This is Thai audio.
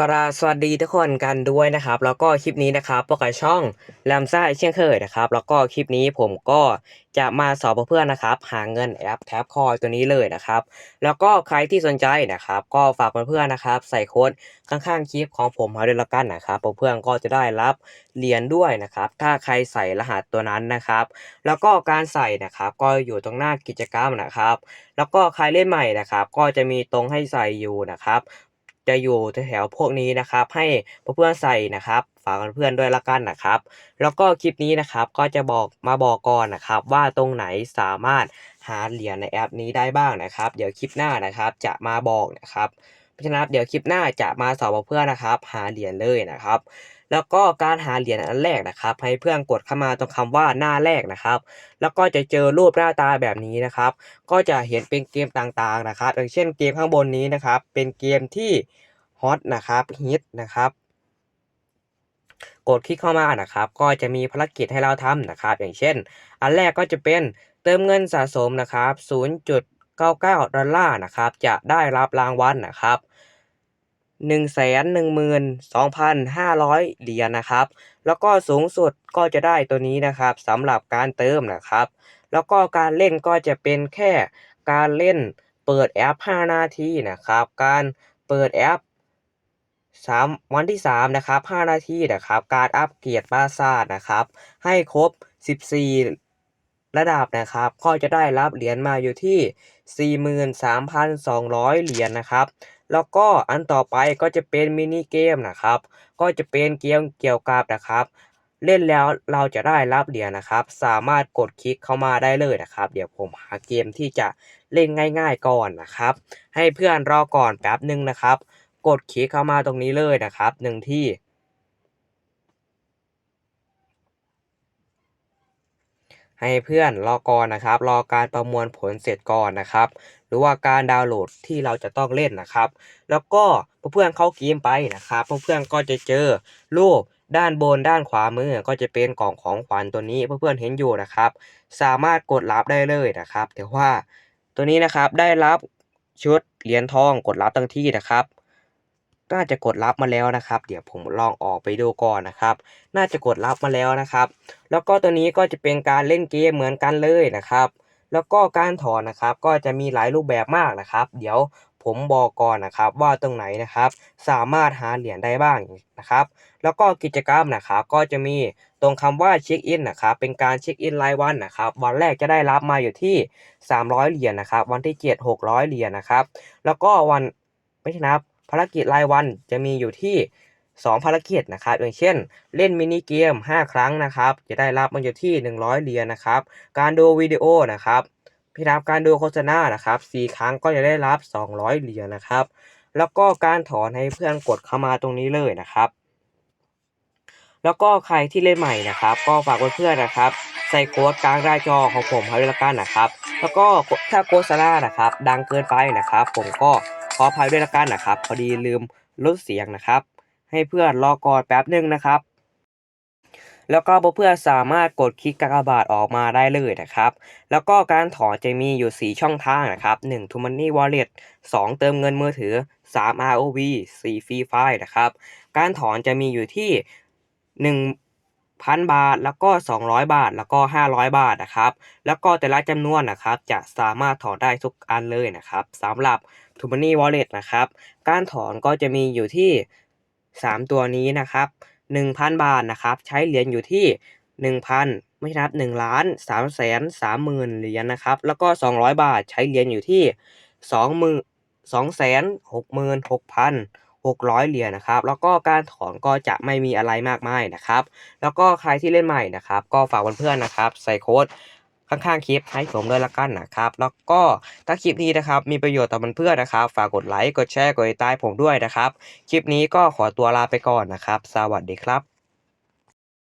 กราสวัสดีทุกคนกันด้วยนะครับ แล้วก็คลิปนี้นะครับพวกกับช่องแรมซ่าเช่นเคยนะครับ แล้วก็คลิปนี้ผมก็จะมาสอนเพื่อนนะครับ หาเงินแอปแท็บคอยตัวนี้เลยนะครับ แล้วก็ใครที่สนใจนะครับ ก็ฝากเพื่อนๆนะครับ ใส่โค้ดข้างๆคลิปของผมมาด้วยละกันนะครับเพื่อนๆก็จะได้รับเหรียญด้วยนะครับ ถ้าใครใส่รหัสตัวนั้นนะครับ แล้วก็การใส่นะครับ ก็อยู่ตรงหน้ากิจกรรมนะครับ แล้วก็ใครเล่นใหม่นะครับ ก็จะมีตรงให้ใส่อยู่นะครับ จะอยู่แถวๆพวกนี้นะครับ ให้เพื่อนๆใส่นะครับ ฝากเพื่อนๆด้วยละกันนะครับ แล้วก็คลิปนี้นะครับก็จะบอกมาบอกก่อนนะครับ ว่าตรงไหนสามารถหาเหรียญในแอปนี้ได้บ้างนะครับ เดี๋ยวคลิปหน้านะครับจะมาบอกนะครับเพราะฉะนั้นเดี๋ยวคลิปหน้าจะมาสอนเพื่อนนะครับ หาเหรียญเลยนะครับ แล้วก็การหาเหรียญอันแรกนะครับ ให้เพื่อนกดเข้ามาตรงคำว่าหน้าแรกนะครับ แล้วก็จะเจอรูปหน้าตาแบบนี้นะครับ ก็จะเห็นเป็นเกมต่างๆนะครับ อย่างเช่นเกมข้างบนนี้นะครับ เป็นเกมที่ฮอตนะครับฮิตนะครับกดคลิกเข้ามานะครับ ก็จะมีภารกิจให้เราทำนะครับ อย่างเช่น อันแรกก็จะเป็นเติมเงินสะสมนะครับ 0.99 ดอลลาร์นะครับ จะได้รับรางวัลนะครับ 112,500 เหรียญนะครับ แล้วก็สูงสุดก็จะได้ตัวนี้นะครับสำหรับการเติมนะครับ แล้วก็การเล่นก็จะเป็นแค่การเล่นเปิดแอป 5 นาทีนะครับ การเปิดแอป3วันที่ 3 นะครับ 5 นาทีนะครับ การอัปเกรดปราสาทนะครับ ให้ครบ 14 ระดับนะครับ ก็จะได้รับเหรียญมาอยู่ที่ 43,200 เหรียญนะครับ แล้วก็อันต่อไปก็จะเป็นมินิเกมนะครับ ก็จะเป็นเกมเกี่ยวกับนะครับ เล่นแล้วเราจะได้รับเหรียญนะครับ สามารถกดคลิกเข้ามาได้เลยนะครับ เดี๋ยวผมหาเกมที่จะเล่นง่าย ๆ ก่อนนะครับ ให้เพื่อนรอก่อนแป๊บหนึ่งนะครับ กดคลิกเข้ามาตรงนี้เลยนะครับหนึ่งที่ ให้เพื่อนรอก่อนนะครับ รอการประมวลผลเสร็จก่อนนะครับ หรือว่าการดาวน์โหลดที่เราจะต้องเล่นนะครับ แล้วก็เพื่อนเข้าเกมไปนะครับเพื่อนก็จะเจอรูปด้านบนด้านขวามือก็จะเป็นกล่องของขวัญตัวนี้เพื่อนๆเห็นอยู่นะครับ สามารถกดรับได้เลยนะครับแต่ว่าตัวนี้นะครับได้รับชุดเหรียญทองกดรับตั้งที่นะครับ น่าจะกดรับมาแล้วนะครับ เดี๋ยวผมลองออกไปดูก่อนนะครับ น่าจะกดรับมาแล้วนะครับ แล้วก็ตัวนี้ก็จะเป็นการเล่นเกมเหมือนกันเลยนะครับ แล้วก็การถอนนะครับก็จะมีหลายรูปแบบมากนะครับ เดี๋ยวผมบอกก่อนนะครับว่าตรงไหนนะครับ สามารถหาเหรียญได้บ้างนะครับ แล้วก็กิจกรรมนะครับก็จะมีตรงคำว่าเช็คอินนะครับเป็นการเช็คอินรายวันนะครับ วันแรกจะได้รับมาอยู่ที่ 300 เหรียญนะครับ วันที่ 7 600 เหรียญนะครับ แล้วก็วันไม่ใช่นับ ภารกิจรายวันจะมีอยู่ที่ 2 ภารกิจนะครับอย่างเช่น เล่นมินิเกม 5 ครั้งนะครับ จะได้รับมันอยู่ที่ 100 เหรียญนะครับ การดูวิดีโอนะครับพี่นับการดูโฆษณานะครับ 4 ครั้งก็จะได้รับ 200 เหรียญนะครับ แล้วก็การถอนให้เพื่อนกดเข้ามาตรงนี้เลยนะครับ แล้วก็ใครที่เล่นใหม่นะครับ ก็ฝากเพื่อนๆนะครับใส่โค้ดกลางหน้าจอของผมให้ด้วยละกันนะครับ แล้วก็ถ้าโฆษณานะครับ ดังเกินไปนะครับ ผมก็ ขออภัยด้วยละกันนะครับ พอดีลืมลดเสียงนะครับ ให้เพื่อนรอก่อนแป๊บหนึ่งนะครับ แล้วก็เพื่อนสามารถกดคลิกกากบาทออกมาได้เลยนะครับ แล้วก็การถอนจะมีอยู่ 4 ช่องทางนะครับ1 t o Money Wallet 2 เติมเงินมือถือ 3 ROV 4 Free Fire นะครับ การถอนจะมีอยู่ที่1,000บาทแล้วก็ 200 บาทแล้วก็ 500 บาทนะครับ แล้วก็แต่ละจำนวนนะครับ จะสามารถถอนได้ทุกอันเลยนะครับสำหรับ t o Money Wallet นะครับ การถอนก็จะมีอยู่ที่ 3 ตัวนี้นะครับ 1,000 บาทนะครับ ใช้เหรียญอยู่ที่ 1,000 ไม่ใช่นับ1ล้าน3แสน3หมื่นเหรียญนะครับ แล้วก็ 200 บาทใช้เหรียญอยู่ที่20,000 2แสน6หมื่น6,000 600 เหรียญนะครับ แล้วก็การถอนก็จะไม่มีอะไรมากมายนะครับ แล้วก็ใครที่เล่นใหม่นะครับ ก็ฝากเพื่อนๆนะครับ ใส่โค้ด ข้างๆคลิปให้ผมด้วยละกันนะครับ แล้วก็ถ้าคลิปนี้นะครับมีประโยชน์ต่อเพื่อนๆนะครับ ฝากกดไลค์กดแชร์กดติดตามผมด้วยนะครับ คลิปนี้ก็ขอตัวลาไปก่อนนะครับ สวัสดีครับ